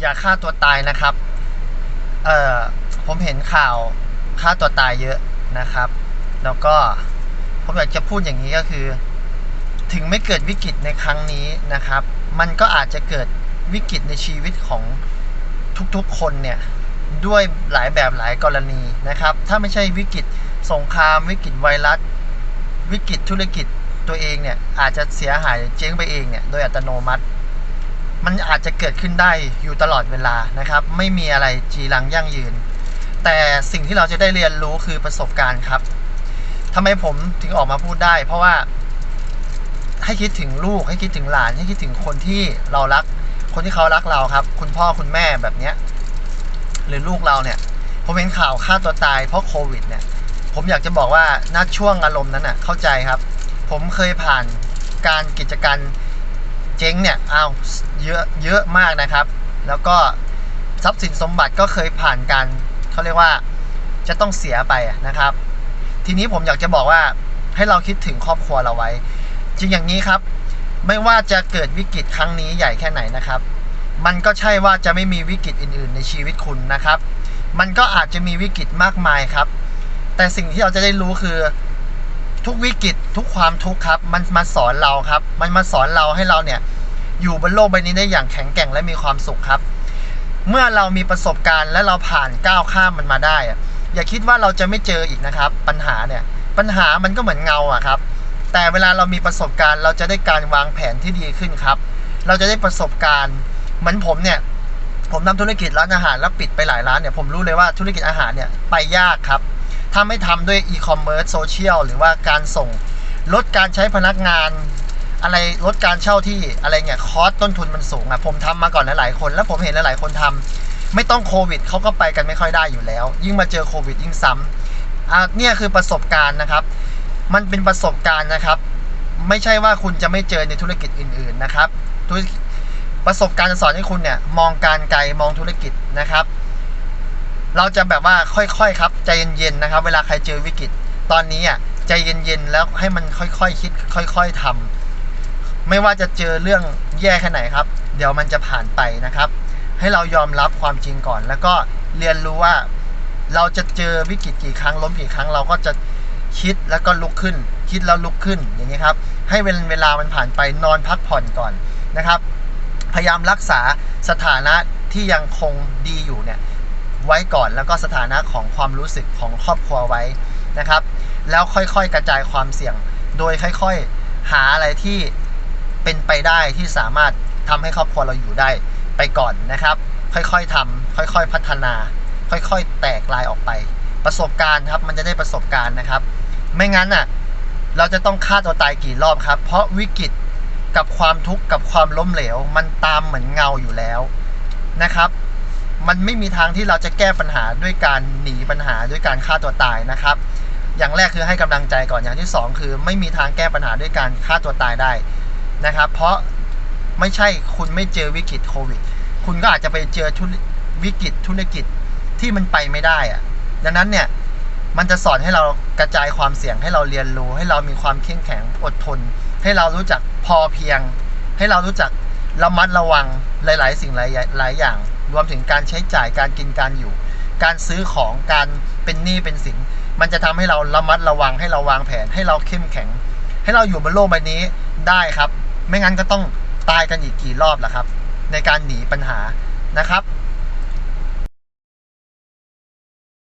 อย่าฆ่าตัวตายนะครับ เอ่อผมเห็นข่าวฆ่าตัวตายเยอะนะครับ แล้วก็ผมอยากจะพูดอย่างนี้ก็คือ ถึงไม่เกิดวิกฤตในครั้งนี้นะครับ มันก็อาจจะเกิดวิกฤตในชีวิตของทุกๆคนเนี่ยด้วยหลายแบบหลายกรณีนะครับ ถ้าไม่ใช่วิกฤตสงครามวิกฤตไวรัส วิกฤตธุรกิจตัวเองเนี่ยอาจจะเสียหายเจ๊งไปเองเนี่ยโดยอัตโนมัติ มันอาจจะเกิดขึ้นได้อยู่ตลอดเวลานะครับ ไม่มีอะไรจีรังยั่งยืน แต่สิ่งที่เราจะได้เรียนรู้คือประสบการณ์ครับทำไมผมถึงออกมาพูดได้ เพราะว่า ให้คิดถึงลูกให้คิดถึงหลาน ให้คิดถึงคนที่เรารัก คนที่เขารักเราครับ คุณพ่อคุณแม่แบบเนี้ยหรือลูกเราเนี่ยผมเห็นข่าวฆ่าตัวตายเพราะโควิดเนี่ย ผมอยากจะบอกว่าณช่วงอารมณ์นั้นน่ะเข้าใจครับ ผมเคยผ่านการกิจการ เจ๊งเนี่ยอ้าวเยอะเยอะมากนะครับ แล้วก็ทรัพย์สินสมบัติก็เคยผ่านการเขาเรียกว่าจะต้องเสียไปนะครับ ทีนี้ผมอยากจะบอกว่าให้เราคิดถึงครอบครัวเราไว้ จริงอย่างนี้ครับ ไม่ว่าจะเกิดวิกฤตครั้งนี้ใหญ่แค่ไหนนะครับ มันก็ใช่ว่าจะไม่มีวิกฤตอื่น ๆ ในชีวิตคุณนะครับ มันก็อาจจะมีวิกฤตมากมายครับ แต่สิ่งที่เราจะได้รู้คือ ทุกวิกฤตทุกความทุกข์ครับ มันมาสอนเราครับ มันมาสอนเราให้เราเนี่ยอยู่บนโลกใบนี้ได้อย่างแข็งแกร่งและมีความสุขครับ เมื่อเรามีประสบการณ์และเราผ่านก้าวข้ามมันมาได้อะอย่าคิดว่าเราจะไม่เจออีกนะครับ ปัญหาเนี่ยปัญหามันก็เหมือนเงาอะครับ แต่เวลาเรามีประสบการณ์ เราจะได้การวางแผนที่ดีขึ้นครับ เราจะได้ประสบการณ์ เหมือนผมเนี่ยผมทำธุรกิจร้านอาหารแล้วปิดไปหลายร้านเนี่ยผมรู้เลยว่าธุรกิจอาหารเนี่ยไปยากครับ ถ้าไม่ทำด้วยอีคอมเมิร์ซโซเชียลหรือว่าการส่งลดการใช้พนักงาน อะไรลดการเช่าที่อะไรเงี้ยคอสต้นทุนมันสูงอะผมทำมาก่อนหลายๆคน แล้วผมเห็นหลายๆคนทำไม่ต้องโควิดเขาก็ไปกันไม่ค่อยได้อยู่แล้ว ยิ่งมาเจอโควิดยิ่งซ้ำอะเนี่ยคือประสบการณ์นะครับ มันเป็นประสบการณ์นะครับ ไม่ใช่ว่าคุณจะไม่เจอในธุรกิจอื่น ๆนะครับธุประสบการณ์จะสอนให้คุณเนี่ยมองการไกลมองธุรกิจนะครับ เราจะแบบว่าค่อยๆครับใจเย็นๆนะครับ เวลาใครเจอวิกฤต ตอนนี้อะใจเย็นๆแล้วให้มันค่อยๆคิด ค่อยๆทำไม่ว่าจะเจอเรื่องแย่แค่ไหนครับ เดี๋ยวมันจะผ่านไปนะครับ ให้เรายอมรับความจริงก่อน แล้วก็เรียนรู้ว่า เราจะเจอวิกฤตกี่ครั้งล้มกี่ครั้งเราก็จะคิดแล้วก็ลุกขึ้น คิดแล้วลุกขึ้นอย่างนี้ครับ ให้เวลาเวลามันผ่านไปนอนพักผ่อนก่อนนะครับ พยายามรักษาสถานะที่ยังคงดีอยู่เนี่ย ไว้ก่อน แล้วก็สถานะของความรู้สึกของครอบครัวไว้นะครับ แล้วค่อยๆกระจายความเสี่ยง โดยค่อยๆหาอะไรที่เป็นไปได้ที่สามารถทำให้ครอบครัวเราอยู่ได้ไปก่อนนะครับ ค่อยๆทำค่อยๆพัฒนา ค่อยๆ แตกลายออกไป ประสบการณ์ครับมันจะได้ประสบการณ์นะครับ ไม่งั้นอะเราจะต้องฆ่าตัวตายกี่รอบครับ เพราะวิกฤตกับความทุกข์กับความล้มเหลว มันตามเหมือนเงาอยู่แล้วนะครับ มันไม่มีทางที่เราจะแก้ปัญหาด้วยการหนีปัญหาด้วยการฆ่าตัวตายนะครับ อย่างแรกคือให้กำลังใจก่อนอย่างที่สองคือ ไม่มีทางแก้ปัญหาด้วยการฆ่าตัวตายได้นะครับ เพราะไม่ใช่คุณไม่เจอวิกฤตโควิด คุณก็อาจจะไปเจอธุวิกฤตธุรกิจที่มันไปไม่ได้อะดังนั้นเนี่ยมันจะสอนให้เรากระจายความเสี่ยงให้เราเรียนรู้ ให้เรามีความเข้มแข็งอดทน ให้เรารู้จักพอเพียง ให้เรารู้จักระมัดระวังหลาย ๆ สิ่งหลายหลายอย่าง รวมถึงการใช้จ่ายการกินการอยู่ การซื้อของการเป็นหนี้เป็นสิน มันจะทำให้เราระมัดระวังให้เราวางแผนให้เราเข้มแข็ง ให้เราอยู่บนโลกใบนี้ได้ครับ ไม่งั้นก็ต้องตายกันอีกกี่รอบล่ะครับ ในการหนีปัญหานะครับ